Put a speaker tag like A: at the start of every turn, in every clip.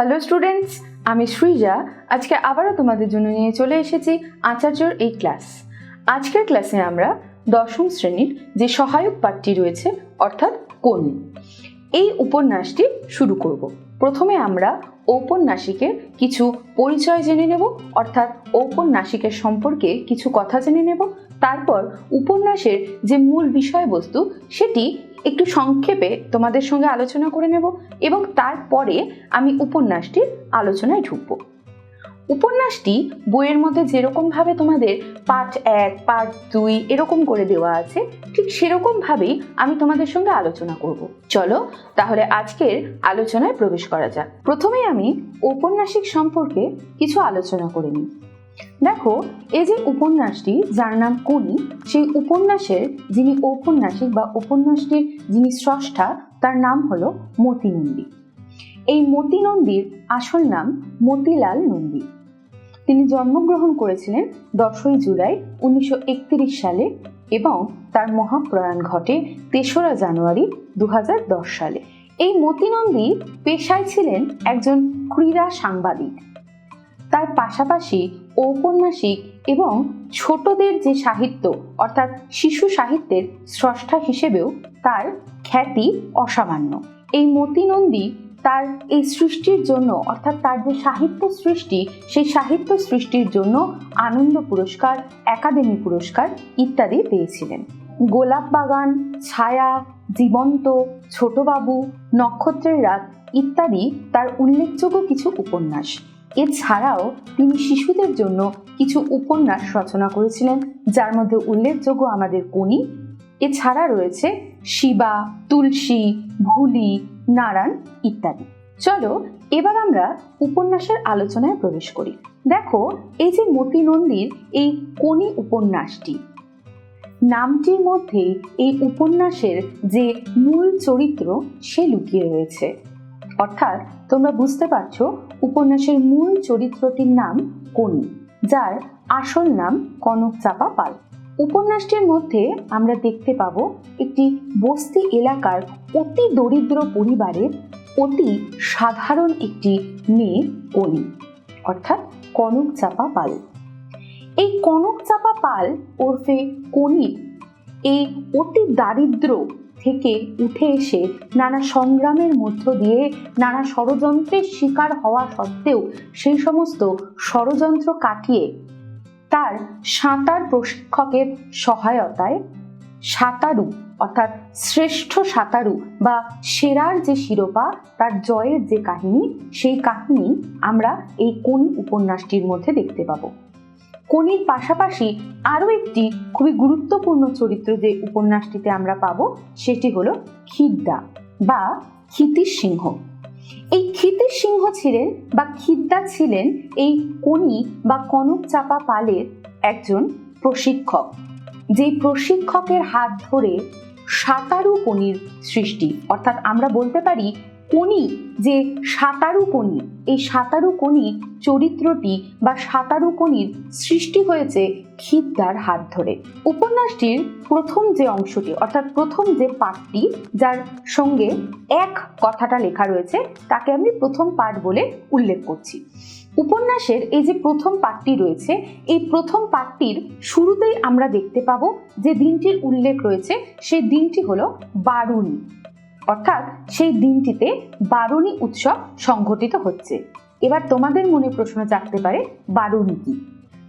A: Hello students, আমি সৃজা। আজকে আবারও তোমাদের জন্য নিয়ে চলে এসেছি আচার্যর এই ক্লাস। আজকের ক্লাসে আমরা দশম শ্রেণির যে সহায়ক পাঠটি রয়েছে, অর্থাৎ কোন, এই উপন্যাসটি শুরু করব। প্রথমে আমরা ঔপন্যাসিকের কিছু পরিচয় জেনে নেব, অর্থাৎ ঔপন্যাসিকের সম্পর্কে কিছু কথা জেনে নেব। তারপর উপন্যাসের যে মূল বিষয়বস্তু, সেটি একটু সংক্ষেপে তোমাদের সঙ্গে আলোচনা করে নেব এবং তারপরে আমি উপন্যাসটির আলোচনায় ঢুকবো। উপন্যাসটি বইয়ের মধ্যে যেরকমভাবে তোমাদের পার্ট এক, পার্ট দুই এরকম করে দেওয়া আছে, ঠিক সেরকমভাবেই আমি তোমাদের সঙ্গে আলোচনা করব। চলো তাহলে আজকের আলোচনায় প্রবেশ করা যাক। প্রথমেই আমি ঔপন্যাসিক সম্পর্কে কিছু আলোচনা করে নিই। দেখো, এই যে উপন্যাসটি, যার নাম কনি সেই উপন্যাসের যিনি ঔপন্যাসিক বা উপন্যাসটির যিনি স্রষ্টা, তার নাম হলো মতি নন্দী এই মতি নন্দীর আসল নাম মতিলাল নন্দী। তিনি জন্মগ্রহণ করেছিলেন দশই জুলাই উনিশশো একত্রিশ সালে এবং তার মহাপ্রয়াণ ঘটে তেসরা জানুয়ারি দু হাজার দশ সালে। এই মতি নন্দী পেশায় ছিলেন একজন ক্রীড়া সাংবাদিক। তার পাশাপাশি ঔপন্যাসিক এবং ছোটদের যে সাহিত্য, অর্থাৎ শিশু সাহিত্যের স্রষ্টা হিসেবেও তার খ্যাতি অসামান্য। এই মতি নন্দী তার এই সৃষ্টির জন্য, অর্থাৎ তার যে সাহিত্য সৃষ্টি, সেই সাহিত্য সৃষ্টির জন্য আনন্দ পুরস্কার, একাডেমি পুরস্কার ইত্যাদি পেয়েছিলেন। গোলাপ বাগান, ছায়া, জীবন্ত, ছোটবাবু, নক্ষত্রের রাত ইত্যাদি তার উল্লেখযোগ্য কিছু উপন্যাস। এছাড়াও তিনি শিশুদের জন্য কিছু উপন্যাস রচনা করেছিলেন, যার মধ্যে উল্লেখযোগ্য আমাদের কোনি এছাড়া রয়েছে শিবা, তুলসী, ভুলি, নারায়ণ ইত্যাদি। চলো এবার আমরা উপন্যাসের আলোচনায় প্রবেশ করি। দেখো, এই যে মতি নন্দীর এই কোনি উপন্যাসটি, নামটির মধ্যে এই উপন্যাসের যে মূল চরিত্র সে লুকিয়ে রয়েছে। অর্থাৎ তোমরা বুঝতে পারছ উপন্যাসের মূল চরিত্রটির নাম কোনি যার আসল নাম কনক চাপা পাল। উপন্যাসটির মধ্যে আমরা দেখতে পাব একটি বস্তি এলাকার অতি দরিদ্র পরিবারের অতি সাধারণ একটি মেয়ে কনি অর্থাৎ কনক চাপা পাল। এই কনক চাপা পাল ওরফে কনি এই অতি দারিদ্র থেকে উঠে এসে নানা সংগ্রামের মধ্য দিয়ে নানা ষড়যন্ত্রের শিকার হওয়া সত্ত্বেও সেই সমস্ত ষড়যন্ত্র কাটিয়ে তার সাঁতার প্রশিক্ষকের সহায়তায় সাঁতারু, অর্থাৎ শ্রেষ্ঠ সাঁতারু বা সেরার যে শিরোপা, তার জয়ের যে কাহিনী, সেই কাহিনী আমরা এই কোন উপন্যাসটির মধ্যে দেখতে পাবো। কোনির পাশাপাশি আরও একটি খুবই গুরুত্বপূর্ণ চরিত্র যে উপন্যাসটিতে আমরা পাবো, সেটি হলো খিদ্দা বা ক্ষিতির সিংহ। এই ক্ষিতির সিংহ ছিলেন বা খিদ্দা ছিলেন এই কনি বা কনক চাপা পালের একজন প্রশিক্ষক, যেই প্রশিক্ষকের হাত ধরে সাঁতারু কনির সৃষ্টি, অর্থাৎ আমরা বলতে পারি কনি যে সাঁতারু কনি এই সাঁতারু কনি চরিত্রটি বা সাঁতারু কনির সৃষ্টি হয়েছে খিদ্দার হাত ধরে। উপন্যাসটির প্রথম যে অংশটি, অর্থাৎ প্রথম যে পাঠটি, যার সঙ্গে এক কথাটা লেখা রয়েছে, তাকে আমি প্রথম পাঠ বলে উল্লেখ করছি। উপন্যাসের এই যে প্রথম পাঠটি রয়েছে, এই প্রথম পাঠটির শুরুতেই আমরা দেখতে পাবো যে দিনটির উল্লেখ রয়েছে, সেই দিনটি হলো বারুণী। অর্থাৎ সেই দিনটিতে বারুণী উৎসব সংঘটিত হচ্ছে। এবার তোমাদের মনে প্রশ্ন জাগতে পারে, বারুণী কি?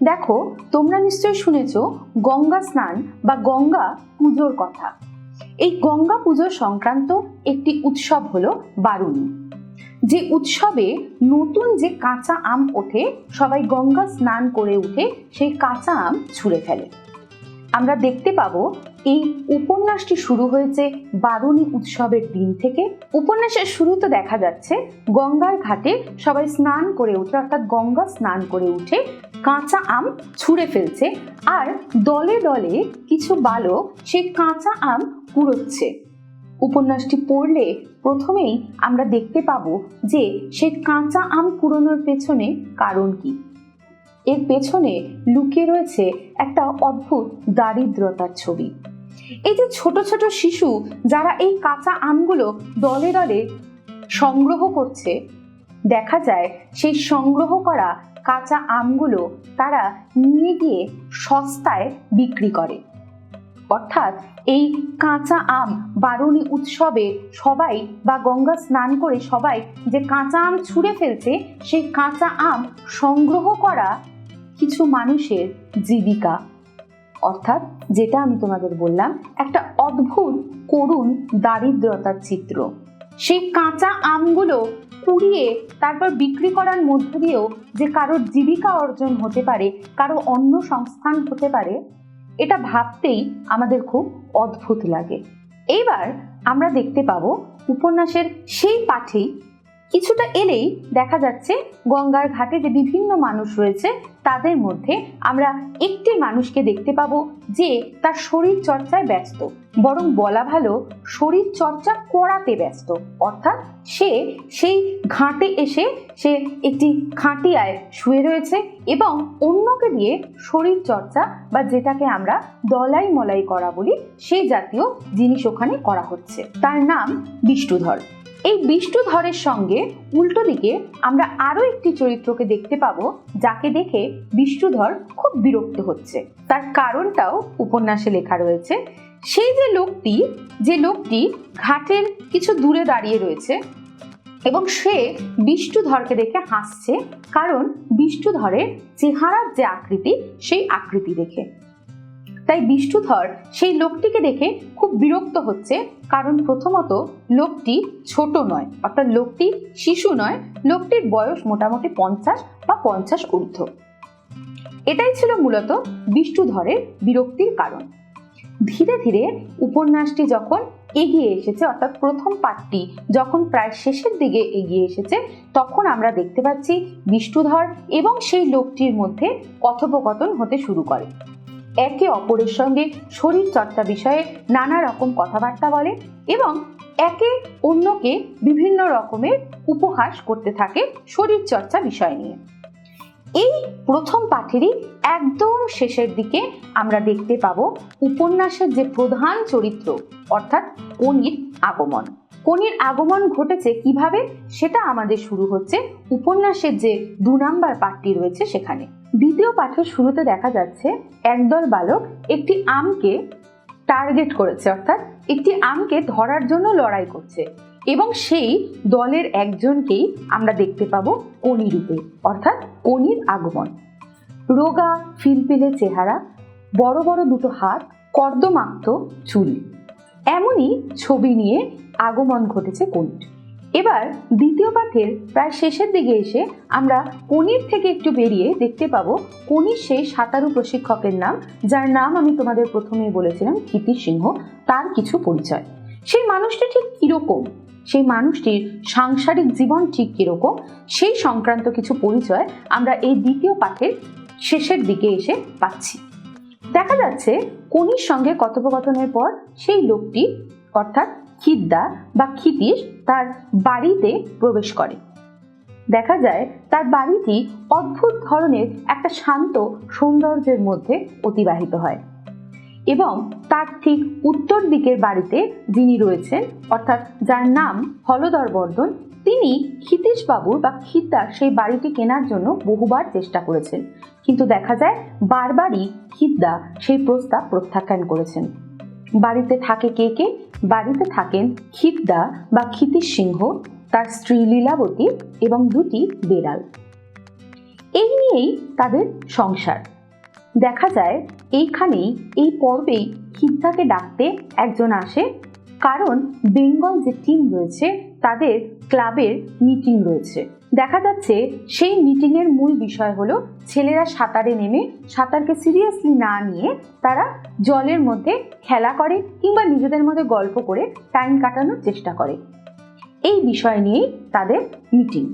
A: দেখো, তোমরা নিশ্চয়ই শুনেছ গঙ্গা স্নান বা গঙ্গা পুজোর কথা। এই গঙ্গা পুজো সংক্রান্ত একটি উৎসব হলো বারুণী। যে উৎসবে নতুন যে কাঁচা আম ওঠে, সবাই গঙ্গা স্নান করে উঠে সেই কাঁচা আম ছুঁড়ে ফেলে। আমরা দেখতে পাবো এই উপন্যাসটি শুরু হয়েছে বারুণী উৎসবের দিন থেকে। উপন্যাসের শুরুতে দেখা যাচ্ছে, গঙ্গার ঘাটে সবাই স্নান করে উঠে অর্থাৎ গঙ্গা স্নান করে উঠে কাঁচা আম ছুঁড়ে ফেলছে আর দলে দলে কিছু বালক সেই কাঁচা আম কুড়োচ্ছে। উপন্যাসটি পড়লে প্রথমেই আমরা দেখতে পাবো যে সেই কাঁচা আম কুড়োনোর পেছনে কারণ কি। এর পেছনে লুকিয়ে রয়েছে একটা অদ্ভুত দারিদ্রতার ছবি। এই যে ছোট ছোট শিশু যারা এই কাঁচা আমগুলো দলে দলে সংগ্রহ করছে, দেখা যায় সেই সংগ্রহ করা কাঁচা আমগুলো তারা নিয়ে গিয়ে সস্তায় বিক্রি করে। অর্থাৎ এই কাঁচা আম বারুণী উৎসবে সবাই বা গঙ্গা স্নান করে সবাই যে কাঁচা আম ছুঁড়ে ফেলছে, সেই কাঁচা আম সংগ্রহ করা কিছু মানুষের জীবিকা, অর্থাৎ যেটা আমি তোমাদের বললাম, একটা অদ্ভুত করুণ দারিদ্রতার চিত্র। সেই কাঁচা আমগুলো কুড়িয়ে তারপর বিক্রি করার মধ্য দিয়েও যে কারোর জীবিকা অর্জন হতে পারে, কারও অন্য সংস্থান হতে পারে, এটা ভাবতেই আমাদের খুব অদ্ভুত লাগে। এইবার আমরা দেখতে পাবো উপন্যাসের সেই পাঠেই কিছুটা এলেই দেখা যাচ্ছে গঙ্গার ঘাটে যে বিভিন্ন মানুষ রয়েছে, তাদের মধ্যে আমরা একটি মানুষকে দেখতে পাবো যে তার শরীর চর্চায় ব্যস্ত। বরং বলা ভালো শরীর চর্চা করাতে ব্যস্ত। অর্থাৎ সে সেই ঘাটে এসে সে একটি খাটিয়ায় শুয়ে রয়েছে এবং অন্যকে দিয়ে শরীর চর্চা বা যেটাকে আমরা দলাই মলাই করা বলি, সেই জাতীয় জিনিস ওখানে করা হচ্ছে। তার নাম বিষ্ণুধর। এই বিষ্ণুধরের সঙ্গে উল্টো দিকে আমরা আরও একটি চরিত্রকে দেখতে পাবো, যাকে দেখে বিষ্ণুধর খুব বিরক্ত হচ্ছে। তার কারণটাও উপন্যাসে লেখা রয়েছে। সেই যে লোকটি যে লোকটি ঘাটের কিছু দূরে দাঁড়িয়ে রয়েছে এবং সে বিষ্ণুধরকে দেখে হাসছে, কারণ বিষ্ণুধরের চেহারার যে আকৃতি, সেই আকৃতি দেখে। তাই বিষ্ণুধর সেই লোকটিকে দেখে খুব বিরক্ত হচ্ছে, কারণ প্রথমত লোকটি ছোট নয়, অর্থাৎ লোকটি শিশু নয়, লোকটির বয়স মোটামুটি পঞ্চাশ বা পঞ্চাশ ঊর্ধ্ব। এটাই ছিল মূলত বিষ্ণুধরের বিরক্তির কারণ। ধীরে ধীরে উপন্যাসটি যখন এগিয়ে এসেছে, অর্থাৎ প্রথম পাঠটি যখন প্রায় শেষের দিকে এগিয়ে এসেছে, তখন আমরা দেখতে পাচ্ছি বিষ্ণুধর এবং সেই লোকটির মধ্যে কথোপকথন হতে শুরু করে। একে অপরের সঙ্গে শরীর চর্চা বিষয়ে নানা রকম কথাবার্তা বলে এবং একে অন্যকে বিভিন্ন রকমের উপহাস করতে থাকে শরীর চর্চা বিষয় নিয়ে। এই প্রথম পাঠেরই একদম শেষের দিকে আমরা দেখতে পাবো উপন্যাসের যে প্রধান চরিত্র, অর্থাৎ কনির আগমন। কনির আগমন ঘটেছে কীভাবে? সেটা আমাদের শুরু হচ্ছে উপন্যাসের যে দু নাম্বার পাঠটি রয়েছে সেখানে। দ্বিতীয় পাঠের শুরুতে দেখা যাচ্ছে একদল বালক একটি আমকে টার্গেট করেছে, অর্থাৎ একটি আমকে ধরার জন্য লড়াই করছে এবং সেই দলের একজনকেই আমরা দেখতে পাবো কনি রূপে, অর্থাৎ কনির আগমন। রোগা ফিলফিলে চেহারা, বড় বড় দুটো হাত, কর্দমাক্ত চুল। এমনই ছবি নিয়ে আগমন ঘটেছে কনির। এবার দ্বিতীয় পাঠের প্রায় শেষের দিকে এসে আমরা কনির থেকে একটু বেরিয়ে দেখতে পাবো কনির সেই সাঁতারু প্রশিক্ষকের নাম, যার নাম আমি তোমাদের প্রথমেই বলেছিলাম, কীর্তি সিংহ, তার কিছু পরিচয়। সেই মানুষটি ঠিক কীরকম? সেই মানুষটির সাংসারিক জীবন ঠিক কীরকম? সেই সংক্রান্ত কিছু পরিচয় আমরা এই দ্বিতীয় পাঠের শেষের দিকে এসে পাচ্ছি। দেখা যাচ্ছে কনির সঙ্গে কথোপকথনের পর সেই লোকটি, অর্থাৎ খিদ্দা বা ক্ষিতীশ, তার বাড়িতে প্রবেশ করে। দেখা যায় তার বাড়িটি অদ্ভুত ধরনের একটা শান্ত সৌন্দর্যের মধ্যে অতিবাহিত হয় এবং তার ঠিক উত্তর দিকের বাড়িতে যিনি রয়েছেন, অর্থাৎ যার নাম হলদর বর্ধন তিনি ক্ষিতীশ বাবুর বা খিদ্দার সেই বাড়িটি কেনার জন্য বহুবার চেষ্টা করেছেন। কিন্তু দেখা যায়, বারবারই খিদ্দা সেই প্রস্তাব প্রত্যাখ্যান করেছেন। বাড়িতে থাকে কে কে? বাড়িতে থাকেন খিদ্দা বা ক্ষিতীশ সিংহ তার স্ত্রী লীলাবতী এবং দুটি বেড়াল। এই নিয়েই তাদের সংসার। দেখা যায়, এইখানেই, এই পর্বেই খিদ্দাকে ডাকতে একজন আসে, কারণ বেঙ্গল যে টিম রয়েছে তাদের ক্লাবের মিটিং রয়েছে। দেখা যাচ্ছে সেই মিটিংয়ের মূল বিষয় হলো ছেলেরা সাঁতারে নেমে সাঁতারকে সিরিয়াসলি না নিয়ে তারা জলের মধ্যে খেলা করে কিংবা নিজেদের মধ্যে গল্প করে টাইম কাটানোর চেষ্টা করে। এই বিষয় নিয়েই তাদের মিটিং।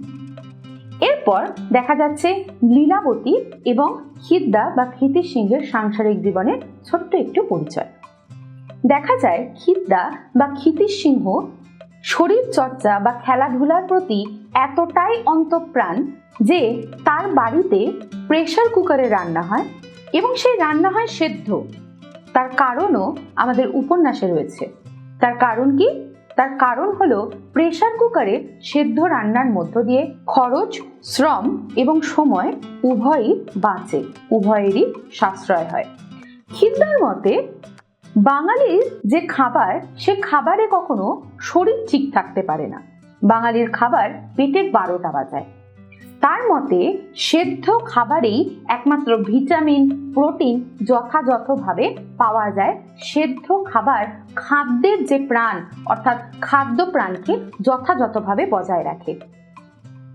A: এরপর দেখা যাচ্ছে লীলাবতী এবং খিদ্দা বা ক্ষিতির সিংহের সাংসারিক জীবনের ছোট্ট একটু পরিচয়। দেখা যায় খিদ্দা বা ক্ষিতির সিংহ শরীর চর্চা বা খেলাধুলার প্রতি এতটাই অন্তঃপ্রাণ যে তার বাড়িতে প্রেশার কুকারে রান্না হয় এবং সেই রান্না হয় সেদ্ধ। তার কারণও আমাদের উপন্যাসে রয়েছে। তার কারণ কি? তার কারণ হলো প্রেশার কুকারে সেদ্ধ রান্নার মধ্য দিয়ে খরচ, শ্রম এবং সময় উভয়ই বাঁচে, উভয়েরই সাশ্রয় হয়। খিদ্দার মতে বাঙালির যে খাবার, সে খাবারে কখনো শরীর ঠিক থাকতে পারে না। বাঙালির খাবার পেটের বারোটা বাজায়। তার মতে, সেদ্ধ খাবারেই একমাত্র ভিটামিন, প্রোটিন যথাযথভাবে পাওয়া যায়। সেদ্ধ খাবার খাদ্যের যে প্রাণ, অর্থাৎ খাদ্য প্রাণকে যথাযথভাবে বজায় রাখে।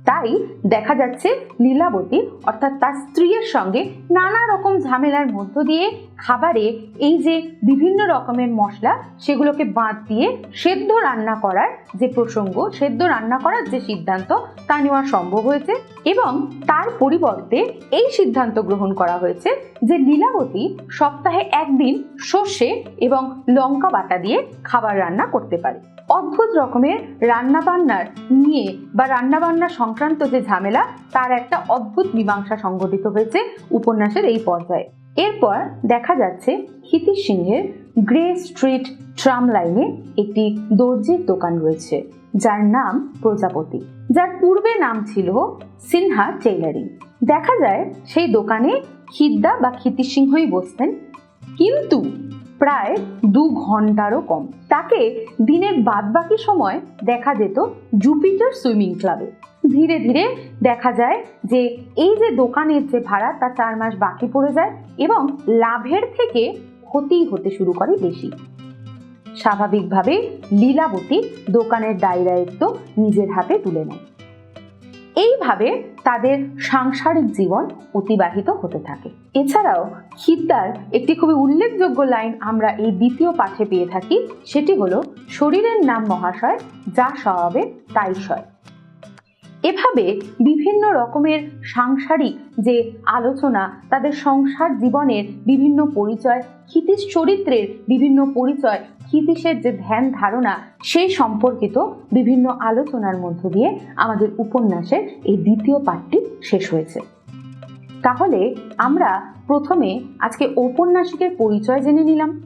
A: তাই দেখা যাচ্ছে লীলাবতী, অর্থাৎ তার স্ত্রীর সঙ্গে নানা রকম ঝামেলার মধ্য দিয়ে খাবারে এই যে বিভিন্ন রকমের মশলা, সেগুলোকে বাদ দিয়ে সেদ্ধ রান্না করার যে প্রসঙ্গ, সেদ্ধ রান্না করার যে সিদ্ধান্ত তা নেওয়া সম্ভব হয়েছে এবং তার পরিবর্তে এই সিদ্ধান্ত গ্রহণ করা হয়েছে যে লীলাবতী সপ্তাহে একদিন সর্ষে এবং লঙ্কা বাটা দিয়ে খাবার রান্না করতে পারে। অদ্ভুত রকমের রান্না বান্নার নিয়ে বা রান্না বান্না সংক্রান্ত যে ঝামেলা, তার একটা অদ্ভুত মীমাংসা সংগঠিত হয়েছে উপন্যাসের এই পর্যায়ে। এরপর দেখা যাচ্ছে ক্ষিতিশ সিংহের গ্রে স্ট্রিট ট্রাম লাইনে একটি দর্জির দোকান রয়েছে, যার নাম প্রজাপতি। যার পূর্বে নাম ছিল সিনহা টেইলারিং। দেখা যায় সেই দোকানে খিদ্দা বা ক্ষিতিশ সিংহই বসতেন। কিন্তু প্রায় দু ঘন্টারও কম। তাকে দিনের বাদবাকি সময় দেখা যেত জুপিটার সুইমিং ক্লাবে। ধীরে ধীরে দেখা যায় যে এই যে দোকানের যে ভাড়া, তা চার মাস বাকি পড়ে যায় এবং লাভের থেকে ক্ষতি হতে শুরু করে বেশি। স্বাভাবিকভাবে লীলাবতী দোকানের দায় দায়িত্ব নিজের হাতে তুলে নেয়। এইভাবে তাদের সাংসারিক জীবন অতিবাহিত হতে থাকে। এছাড়াও খিদ্দার একটি খুবই উল্লেখযোগ্য লাইন আমরা এই দ্বিতীয় পাঠে পেয়ে থাকি, সেটি হলো, শরীরের নাম মহাশয়, যা স্বভাবে তাই সয়। এভাবে বিভিন্ন রকমের সাংসারিক যে আলোচনা, তাদের সংসার জীবনের বিভিন্ন পরিচয়, ক্ষিতিশ চরিত্রের বিভিন্ন পরিচয়, ক্ষিতিশের যে ধ্যান ধারণা, সেই সম্পর্কিত বিভিন্ন আলোচনার মধ্য দিয়ে আমাদের উপন্যাসের এই দ্বিতীয় পাঠটি শেষ হয়েছে। তাহলে আমরা প্রথমে আজকে ঔপন্যাসিকের পরিচয় জেনে নিলাম।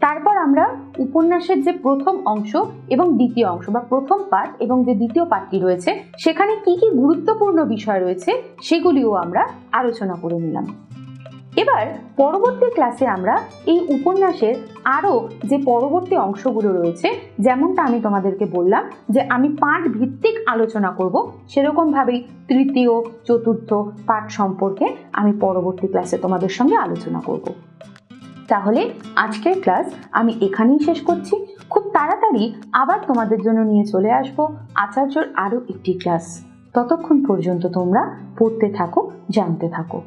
A: তারপর আমরা উপন্যাসের যে প্রথম অংশ এবং দ্বিতীয় অংশ বা প্রথম পাঠ এবং যে দ্বিতীয় পাঠটি রয়েছে, সেখানে কি কি গুরুত্বপূর্ণ বিষয় রয়েছে সেগুলিও আমরা আলোচনা করে নিলাম। এবার পরবর্তী ক্লাসে আমরা এই উপন্যাসের আরও যে পরবর্তী অংশগুলো রয়েছে, যেমনটা আমি তোমাদেরকে বললাম যে আমি পাঠ ভিত্তিক আলোচনা করব, সেরকমভাবেই তৃতীয়, চতুর্থ পাঠ সম্পর্কে আমি পরবর্তী ক্লাসে তোমাদের সঙ্গে আলোচনা করব। তাহলে আজকের ক্লাস আমি এখানেই শেষ করছি। খুব তাড়াতাড়ি আবার তোমাদের জন্য নিয়ে চলে আসব আচার্যর আরও একটি ক্লাস। ততক্ষণ পর্যন্ত তোমরা পড়তে থাকো, জানতে থাকো।